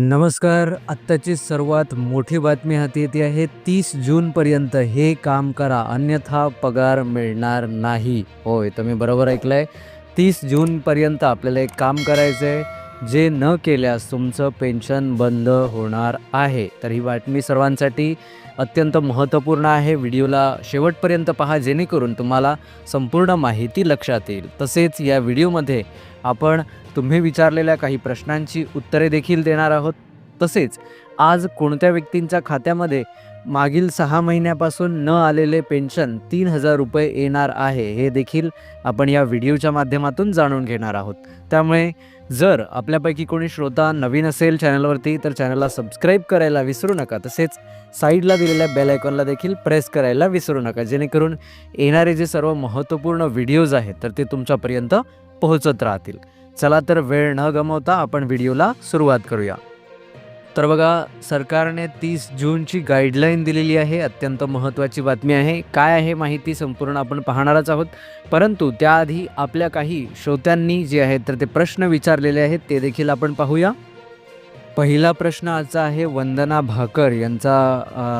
नमस्कार. आत्ताची सर्वात मोठी बातमी हाती येते आहे तीस जूनपर्यंत हे काम करा अन्यथा पगार मिळणार नाही. होय तुम्ही बरोबर ऐकलंय. तीस जूनपर्यंत आपल्याला एक काम करायचं आहे जे न केल्यास तुमचं पेन्शन बंद होणार आहे. तर ही बातमी सर्वांसाठी अत्यंत महत्त्वपूर्ण आहे. व्हिडिओला शेवटपर्यंत पहा जेणेकरून तुम्हाला संपूर्ण माहिती लक्षात येईल. तसेच या व्हिडिओमध्ये आपण तुम्ही विचारलेल्या काही प्रश्नांची उत्तरे देखील देणार आहोत. तसेच आज कोणत्या व्यक्तींच्या खात्यामध्ये मागील सहा महिन्यापासून न आलेले पेन्शन तीन हजार रुपये येणार आहे हे देखील आपण या व्हिडिओच्या माध्यमातून जाणून घेणार आहोत. त्यामुळे जर आपल्यापैकी कोणी श्रोता नवीन असेल चॅनलवरती तर चॅनलला सबस्क्राईब करायला विसरू नका. तसेच साईडला दिलेल्या बेल आयकॉनला देखील प्रेस करायला विसरू नका. जेणेकरून येणारे जे सर्व महत्त्वपूर्ण व्हिडिओज आहेत तर ते तुमच्यापर्यंत पोहोचत राहतील. चला तर वेळ न गमवता आपण व्हिडिओला सुरुवात करूया. तर बघा सरकारने तीस जूनची गाईडलाईन दिलेली आहे. अत्यंत महत्त्वाची बातमी आहे. काय आहे माहिती संपूर्ण आपण पाहणारच आहोत. परंतु त्याआधी आपल्या काही श्रोत्यांनी जे आहेत तर ते प्रश्न विचारलेले आहेत ते देखील आपण पाहूया. पहिला प्रश्न आजचा आहे वंदना भाकर यांचा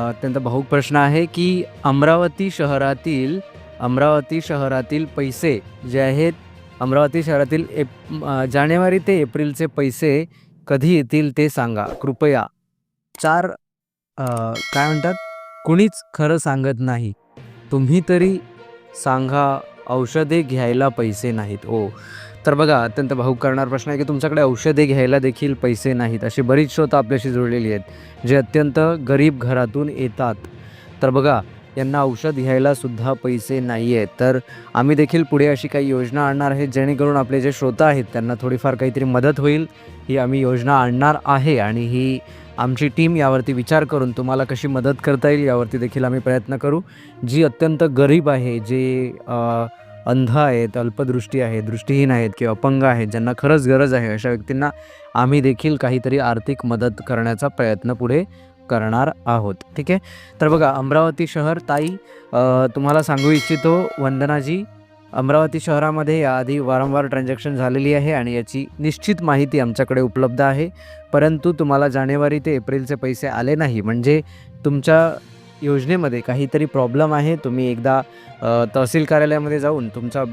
अत्यंत भाऊक प्रश्न आहे की अमरावती शहरातील अमरावती शहरातील पैसे जे आहेत अमरावती शहरातील एप जानेवारी ते एप्रिलचे पैसे कधी येतील ते सांगा. कृपया. चार काय म्हणतात? कुणीच खरं सांगत नाही. तुम्ही तरी सांगा औषधे घ्यायला पैसे नाहीत. ओ तर बघा अत्यंत भाऊक करणार प्रश्न आहे की तुमच्याकडे औषधे घ्यायला देखील पैसे नाहीत. अशी बरीच श्रोता आपल्याशी जुळलेली आहेत जे अत्यंत गरीब घरातून येतात. तर बघा यांना औषध घ्यायला सुद्धा पैसे नाही आहेत तर आम्ही देखील पुढे अशी काही योजना आणणार आहे जेणेकरून आपले जे श्रोता आहेत त्यांना थोडीफार काहीतरी मदत होईल. ही आम्ही योजना आणणार आहे आणि ही आमची टीम यावरती विचार करून तुम्हाला कशी मदत करता येईल यावरती देखील आम्ही प्रयत्न करू. जी अत्यंत गरीब आहे जे अंध आहेत अल्पदृष्टी आहे दृष्टीहीन आहेत किंवा अपंग आहेत ज्यांना खरंच गरज आहे अशा व्यक्तींना आम्ही देखील काहीतरी आर्थिक मदत करण्याचा प्रयत्न पुढे करणार आहोत. ठीक आहे? तर बघा अमरावती शहर ताई तुम्हाला सांगू इच्छितो वंदनाजी अमरावती शहरामध्ये याआधी वारंवार ट्रान्झॅक्शन झालेली आहे आणि याची निश्चित माहिती आमच्याकडे उपलब्ध आहे. परंतु तुम्हाला जानेवारी ते एप्रिलचे पैसे आले नाही. म्हणजे तुमच्या योजनेमध्ये काहीतरी प्रॉब्लेम आहे तुम्ही एकदा तहसील कार्यालयामध्ये जाऊन तुमचा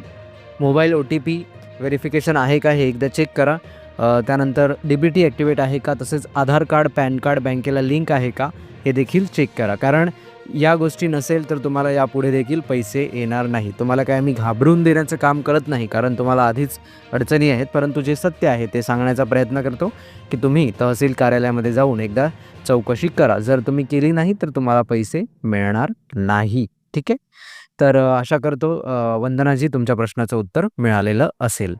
mobile O T P verification आहे का हे एकदा चेक करा. त्यानंतर डी बी टी ॲक्टिवेट आहे का तसेच आधार कार्ड पॅन कार्ड बँकेला लिंक आहे का हे देखील चेक करा. कारण या गोष्टी नसेल तर तुम्हाला यापुढे देखील पैसे येणार नाही. तुम्हाला काय मी घाबरून देण्याचं काम करत नाही कारण तुम्हाला आधीच अडचणी आहेत परंतु जे सत्य आहे ते सांगण्याचा प्रयत्न करतो की तुम्ही तहसील कार्यालयामध्ये जाऊन एकदा चौकशी करा. जर तुम्ही केली नाही तर तुम्हाला पैसे मिळणार नाही. ठीक आहे? तर आशा करतो वंदनाजी तुमच्या प्रश्नाचं उत्तर मिळालेलं असेल.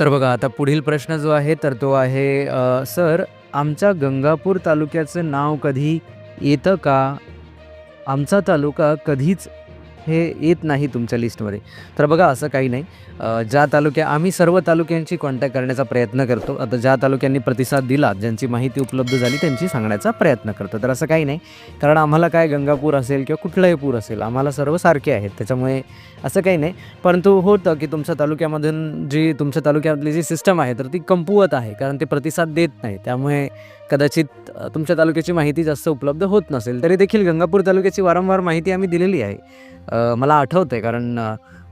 तर बघा आता पुढील प्रश्न जो आहे तर तो आहे सर आमच्या गंगापूर तालुक्याचं नाव कधी येतं का? आमचा तालुका कधीच हे येत नाही तुमच्या लिस्टमध्ये. तर बघा असं काही नाही. ज्या तालुक्या आम्ही सर्व तालुक्यांची कॉन्टॅक्ट करण्याचा प्रयत्न करतो. आता ज्या तालुक्यांनी प्रतिसाद दिला ज्यांची माहिती उपलब्ध झाली त्यांची सांगण्याचा प्रयत्न करतो. तर असं काही नाही. कारण आम्हाला काय गंगापूर असेल किंवा कुठलाही पूर असेल आम्हाला सर्व सारखे आहेत. त्याच्यामुळे असं काही नाही. परंतु होतं की तुमच्या तालुक्यामधून जी तुमच्या तालुक्यातली जी सिस्टम आहे तर ती कमकुवत आहे. कारण ते प्रतिसाद देत नाही. त्यामुळे कदाचित तुमच्या तालुक्याची माहिती जास्त उपलब्ध होत नसेल तरी देखील गंगापूर तालुक्याची वारंवार माहिती आम्ही दिलेली आहे. मला आठवतं आहे कारण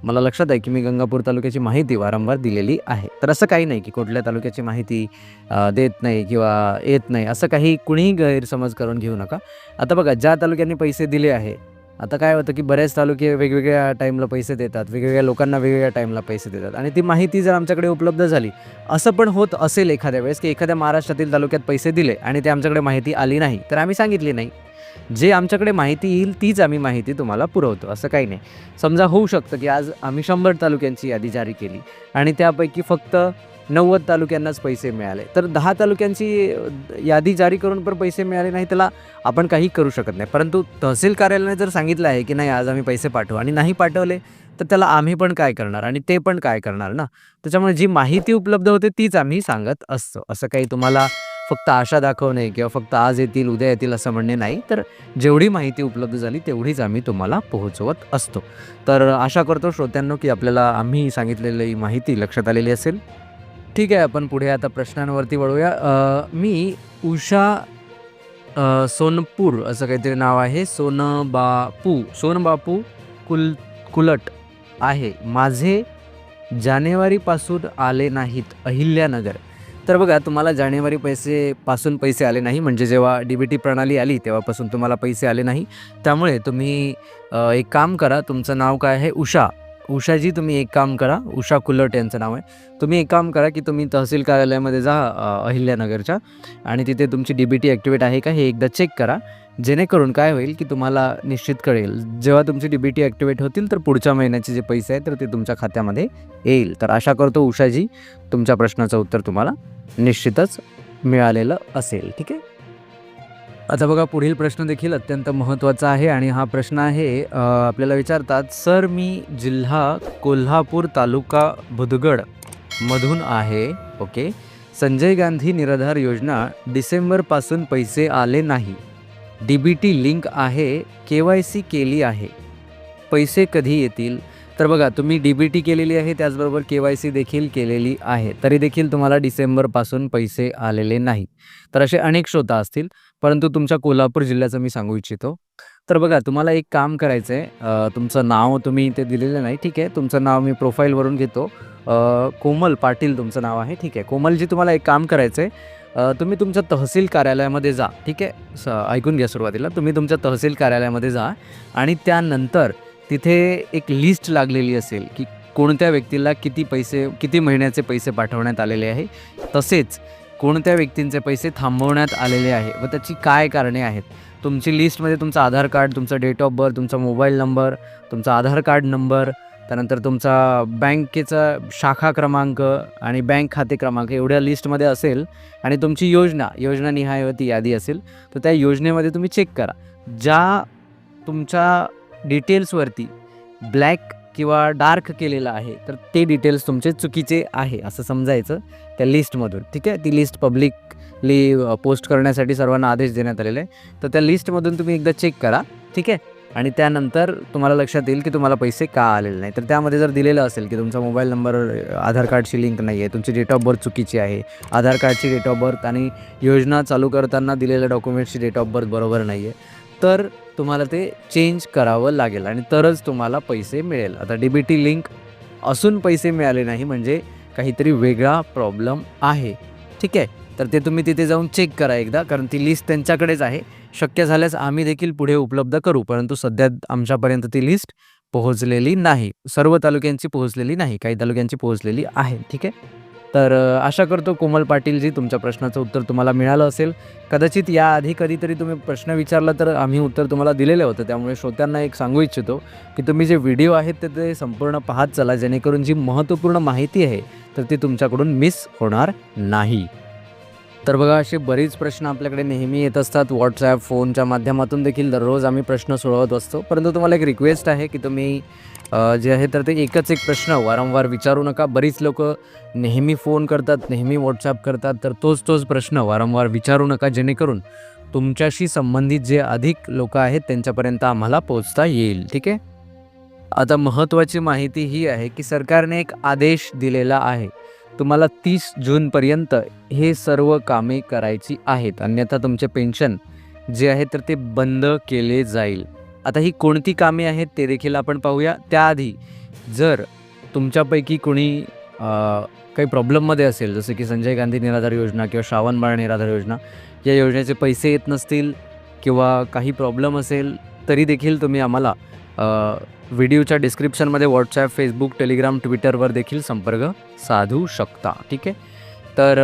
मला लक्षात आहे की मी गंगापूर तालुक्याची माहिती वारंवार दिलेली आहे. तर असं काही नाही की कुठल्या तालुक्याची माहिती देत नाही किंवा येत नाही असं काही कुणीही गैरसमज करून घेऊ नका. आता बघा ज्या तालुक्यांनी पैसे दिले आहे आता काय होतं की बरेच तालुके वेगवेगळ्या टाईमला पैसे देतात वेगवेगळ्या लोकांना वेगवेगळ्या टाईमला पैसे देतात. आणि ती माहिती जर आमच्याकडे उपलब्ध झाली असं पण होत असेल एखाद्या वेळेस की एखाद्या महाराष्ट्रातील तालुक्यात पैसे दिले आणि ते आमच्याकडे माहिती आली नाही तर आम्ही सांगितली नाही. जे आमच्याकडे माहिती येईल तीच आम्ही माहिती तुम्हाला पुरवतो असं काही नाही. समजा होऊ शकतं की आज आम्ही शंभर तालुक्यांची यादी जारी केली आणि त्यापैकी फक्त नव्वद तालुक्यांनाच पैसे मिळाले. तर दहा तालुक्यांची यादी जारी करून पण पैसे मिळाले नाही त्याला आपण काही करू शकत नाही. परंतु तहसील कार्यालयाने जर सांगितलं आहे की नाही आज आम्ही पैसे पाठवू आणि नाही पाठवले तर त्याला आम्ही पण काय करणार आणि ते पण काय करणार ना? त्याच्यामुळे जी माहिती उपलब्ध होते तीच आम्ही सांगत असतो. असं काही तुम्हाला फक्त आशा दाखवणे किंवा फक्त आज येतील उद्या येतील असं म्हणणे नाही. तर जेवढी माहिती उपलब्ध झाली तेवढीच आम्ही तुम्हाला पोहोचवत असतो. तर आशा करतो श्रोत्यांनो की आपल्याला आम्ही सांगितलेली माहिती लक्षात आलेली असेल. ठीक आहे आपण पुढे आता प्रश्नांवरती वळूया. मी उषा सोनपूर असं काहीतरी नाव आहे. सोनबापू सोनबापू कुल कुलट आहे. माझे जानेवारीपासून आले नाहीत अहिल्यानगर. तर बघा तुम्हाला जानेवारी पैसे पासून पैसे आले नाही म्हणजे जेव्हा डी बी टी प्रणाली आली तेव्हापासून तुम्हाला पैसे आले नाही. त्यामुळे तुम्ही एक काम करा तुमचं नाव काय आहे? उषा. उषाजी तुम्ही एक काम करा. उषा कुलट यांचं नाव आहे. तुम्ही एक काम करा की तुम्ही तहसील कार्यालयामध्ये जा अहिल्यानगरच्या आणि तिथे तुमची डी बी टी ॲक्टिवेट आहे का हे एकदा चेक करा. जेणेकरून काय होईल की तुम्हाला निश्चित कळेल. जेव्हा तुमची डी बी टी ॲक्टिवेट होतील तर पुढच्या महिन्याचे जे पैसे आहेत तर ते तुमच्या खात्यामध्ये येईल. तर आशा करतो उषाजी तुमच्या प्रश्नाचं उत्तर तुम्हाला निश्चितच मिळालेलं असेल. ठीक आहे? आता बघा पुढील प्रश्न देखील अत्यंत महत्त्वाचा आहे आणि हा प्रश्न आहे आपल्याला विचारतात सर मी जिल्हा कोल्हापूर तालुका बुधगड मधून आहे. ओके? संजय गांधी निराधार योजना डिसेंबरपासून पैसे आले नाही. डी बी टी लिंक आहे के वाय सी केली आहे. पैसे कधी येतील? तर बघा तुम्ही डी बी टी केलेली आहे त्याचबरोबर के वाय सी देखील केलेली आहे. तरी देखील तुम्हाला डिसेंबरपासून पैसे आलेले नाही. तर असे अनेक श्रोता असतील परंतु तुमच्या कोल्हापूर जिल्ह्याचं मी सांगू इच्छितो. तर बघा तुम्हाला एक काम करायचं आहे तुमचं नाव तुम्ही इथे दिलेलं नाही ठीक आहे? तुमचं नाव मी प्रोफाईलवरून घेतो. कोमल पाटील तुमचं नाव आहे ठीक आहे? कोमलजी तुम्हाला एक काम करायचं आहे तुम्ही तुमच्या तहसील कार्यालयामध्ये जा ठीक आहे? स ऐकून घ्या सुरुवातीला. तुम्ही तुमच्या तहसील कार्यालयामध्ये जा आणि त्यानंतर तिथे एक लिस्ट लागलेली असेल की कोणत्या व्यक्तीला किती पैसे किती महिन्याचे पैसे पाठवण्यात आलेले आहे. तसेच कोणत्या व्यक्तींचे पैसे थांबवण्यात आलेले आहे व त्याची काय कारणे आहेत. तुमची लिस्टमध्ये तुमचं आधार कार्ड तुमचा डेट ऑफ बर्थ तुमचा मोबाईल नंबर तुमचा आधार कार्ड नंबर त्यानंतर तुमचा बँकेचा शाखा क्रमांक आणि बँक खाते क्रमांक एवढ्या लिस्टमध्ये असेल आणि तुमची योजना योजना निहायवती यादी असेल तर त्या योजनेमध्ये तुम्ही चेक करा. ज्या तुमच्या डिटेल्सवरती ब्लॅक किंवा डार्क केलेलं आहे तर ते डिटेल्स तुमचे चुकीचे आहे असं समजायचं त्या लिस्टमधून ठीक आहे? ती लिस्ट पब्लिकली पोस्ट करण्यासाठी सर्वांना आदेश देण्यात आलेले आहे. तर त्या लिस्टमधून तुम्ही एकदा चेक करा ठीक आहे? आणि त्यानंतर तुम्हाला लक्षात येईल की तुम्हाला पैसे का आलेले नाही तर त्यामध्ये जर दिलेलं असेल की तुमचा मोबाईल नंबर आधार कार्डशी लिंक नाही आहे तुमची डेट ऑफ बर्थ चुकीची आहे आधार कार्डची डेट ऑफ बर्थ आणि योजना चालू करताना दिलेल्या डॉक्युमेंट्सची डेट ऑफ बर्थ बरोबर नाही आहे तर तुम्हाला ते चेंज करावं लागेल आणि तरच तुम्हाला पैसे मिळेल. आता डी बी टी लिंक असून पैसे मिळाले नाही म्हणजे काहीतरी वेगळा प्रॉब्लेम आहे. ठीक आहे? तर ते तुम्ही तिथे जाऊन चेक करा एकदा कारण ती लिस्ट त्यांच्याकडेच आहे. शक्य झाल्यास आम्ही देखील पुढे उपलब्ध करू परंतु सध्या आमच्यापर्यंत ती लिस्ट पोहोचलेली नाही. सर्व तालुक्यांची पोहोचलेली नाही काही तालुक्यांची पोहोचलेली आहे. ठीक आहे? तर आशा करतो कोमल पाटीलजी तुमच्या प्रश्नाचं उत्तर तुम्हाला मिळालं असेल. कदाचित याआधी कधीतरी तुम्ही प्रश्न विचारला तर आम्ही उत्तर तुम्हाला दिलेलं होतं. त्यामुळे श्रोत्यांना एक सांगू इच्छितो की तुम्ही जे व्हिडिओ आहेत ते ते संपूर्ण पाहत चला जेणेकरून जी महत्त्वपूर्ण माहिती आहे तर ती तुमच्याकडून मिस होणार नाही. तर बघा असे बरेच प्रश्न आपल्याकडे नेहमी येत असतात. व्हॉट्सॲप फोनच्या माध्यमातून देखील दररोज आम्ही प्रश्न सोडवत असतो. परंतु तुम्हाला एक रिक्वेस्ट आहे की तुम्ही जे आहे तर ते एकच एक प्रश्न वारंवार विचारू नका. बरीच लोक नेहमी फोन करतात नेहमी व्हॉट्सॲप करतात तर तोच तोच प्रश्न वारंवार विचारू नका. जेणेकरून तुमच्याशी संबंधित जे अधिक लोक आहेत त्यांच्यापर्यंत आम्हाला पोचता येईल. ठीक आहे? आता महत्त्वाची माहिती ही आहे की सरकारने एक आदेश दिलेला आहे. तुम्हाला तीस जूनपर्यंत हे सर्व कामे करायची आहेत. अन्यथा तुमचे पेन्शन जे आहे तर ते बंद केले जाईल. आता ही कोणती कामे आहेत ते देखील आपण पाहूया. त्याआधी जर तुमच्यापैकी कोणी काही प्रॉब्लेममध्ये असेल जसं की संजय गांधी निराधार योजना किंवा श्रावण बाळ निराधार योजना या योजनेचे पैसे येत नसतील किंवा काही प्रॉब्लेम असेल तरी देखील तुम्ही आम्हाला व्हिडिओच्या डिस्क्रिप्शनमध्ये व्हॉट्सॲप फेसबुक टेलिग्राम ट्विटरवर देखील संपर्क साधू शकता ठीक आहे? तर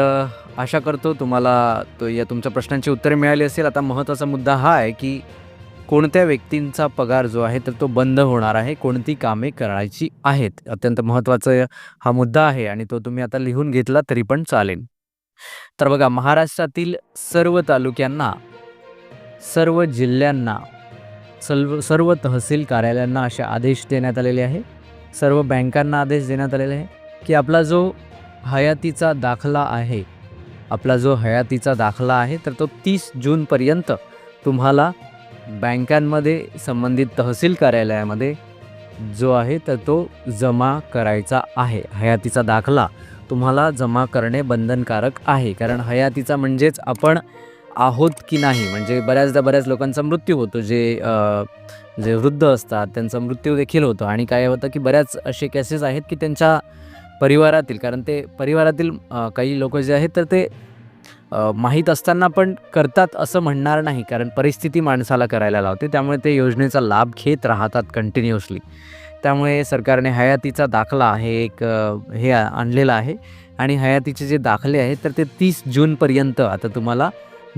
आशा करतो तुम्हाला तो या तुमच्या प्रश्नांची उत्तरे मिळाली असेल. आता महत्त्वाचा मुद्दा हा आहे की कोणत्या व्यक्तींचा पगार जो आहे तर तो बंद होणार आहे कोणती कामे करायची आहेत? अत्यंत महत्त्वाचा हा मुद्दा आहे आणि तो तुम्ही आता लिहून घेतला तरी पण चालेल. तर बघा महाराष्ट्रातील सर्व तालुक्यांना सर्व जिल्ह्यांना सर्व सर्व तहसील कार्यालयांना असे आदेश देण्यात आलेले आहे. सर्व बँकांना आदेश देण्यात आलेले आहे की आपला जो हयातीचा दाखला आहे आपला जो हयातीचा दाखला आहे तर तो तीस जूनपर्यंत तुम्हाला बँकांमध्ये संबंधित तहसील कार्यालयामध्ये जो आहे तर तो जमा करायचा आहे. हयातीचा दाखला तुम्हाला जमा करणे बंधनकारक आहे कारण हयातीचा म्हणजेच आपण आहोत की नाही? म्हणजे बऱ्याचदा बऱ्याच लोकांचा मृत्यू होतो जे जे वृद्ध असतात त्यांचा मृत्यू देखील होतो. आणि काय होतं की बऱ्याच असे केसेस आहेत की त्यांच्या परिवारातील कारण ते परिवारातील काही लोक जे आहेत तर ते माहीत असताना पण करतात असं म्हणणार नाही. कारण परिस्थिती माणसाला करायला लावते. त्यामुळे ते योजनेचा लाभ घेत राहतात कंटिन्युअसली त्यामुळे सरकारने हयातीचा दाखला हे एक हे आणलेलं आहे. आणि हयातीचे जे दाखले आहेत तर ते तीस जूनपर्यंत आता तुम्हाला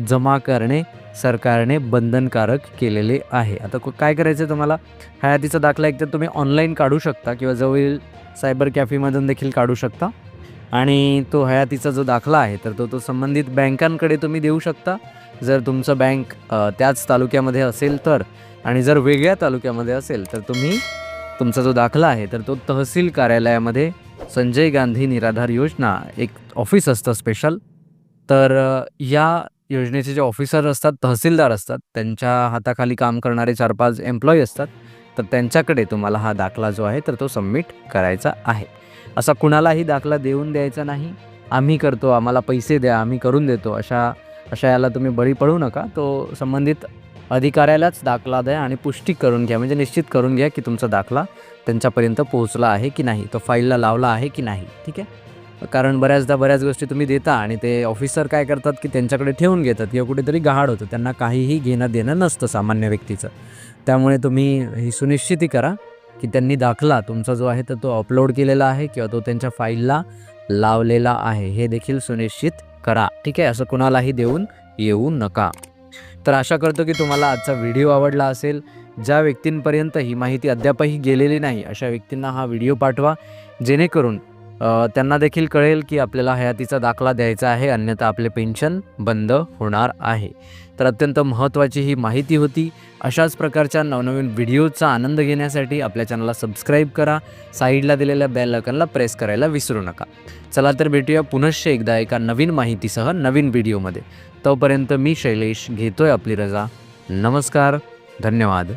जमा करणे सरकारने बंधनकारक केलेले आहे. आता काय करायचं आहे तुम्हाला हयातीचा दाखला एकतर तुम्ही ऑनलाईन काढू शकता किंवा जवळील सायबर कॅफेमधून देखील काढू शकता. आणि तो हयातीचा जो दाखला आहे तर तो तो संबंधित बँकांकडे तुम्ही देऊ शकता. जर तुमचं बँक त्याच तालुक्यामध्ये असेल तर आणि जर वेगळ्या तालुक्यामध्ये असेल तर तुम्ही तुमचा जो दाखला आहे तर तो तहसील कार्यालयामध्ये संजय गांधी निराधार योजना एक ऑफिस असतं स्पेशल तर या योजनेचे जे ऑफिसर असतात तहसीलदार असतात त्यांच्या हाताखाली काम करणारे चार पाच एम्प्लॉई असतात तर त्यांच्याकडे तुम्हाला हा दाखला जो आहे तर तो सबमिट करायचा आहे. असा कुणालाही दाखला देऊन द्यायचा नाही. आम्ही करतो आम्हाला पैसे द्या आम्ही करून देतो. अशा अशा याला तुम्ही बळी पडू नका. तो संबंधित अधिकाऱ्यालाच दाखला द्या आणि पुष्टी करून घ्या म्हणजे निश्चित करून घ्या की तुमचा दाखला त्यांच्यापर्यंत पोहोचला आहे की नाही तो फाईलला लावला आहे की नाही. ठीक आहे? कारण बऱ्याचदा बऱ्याच गोष्टी तुम्ही देता आणि ते ऑफिसर काय करतात की त्यांच्याकडे ठेवून घेतात. किंवा कुठेतरी गहाड होतं. त्यांना काहीही घेणं देणं नसतं सामान्य व्यक्तीचं. त्यामुळे तुम्ही ही सुनिश्चिती करा की त्यांनी दाखला तुमचा जो आहे तर तो अपलोड केलेला आहे किंवा तो त्यांच्या फाईलला लावलेला आहे. हे देखील सुनिश्चित करा. ठीक आहे? असं कुणालाही देऊन येऊ नका. तर आशा करतो की तुम्हाला आजचा व्हिडिओ आवडला असेल. ज्या व्यक्तींपर्यंत ही माहिती अद्यापही गेलेली नाही अशा व्यक्तींना हा व्हिडिओ पाठवा. जेणेकरून त्यांना देखील कळेल की आपल्याला हयातीचा दाखला द्यायचा आहे अन्यथा आपले पेन्शन बंद होणार आहे. तर अत्यंत महत्त्वाची ही माहिती होती. अशाच प्रकारच्या नवनवीन व्हिडिओचा आनंद घेण्यासाठी आपल्या चॅनलला सबस्क्राईब करा. साईडला दिलेल्या बेल आयकनला प्रेस करायला विसरू नका. चला तर भेटूया पुनश्च एकदा एका नवीन माहितीसह नवीन व्हिडिओमध्ये. तोपर्यंत मी शैलेश घेतोय आपली रजा. नमस्कार. धन्यवाद.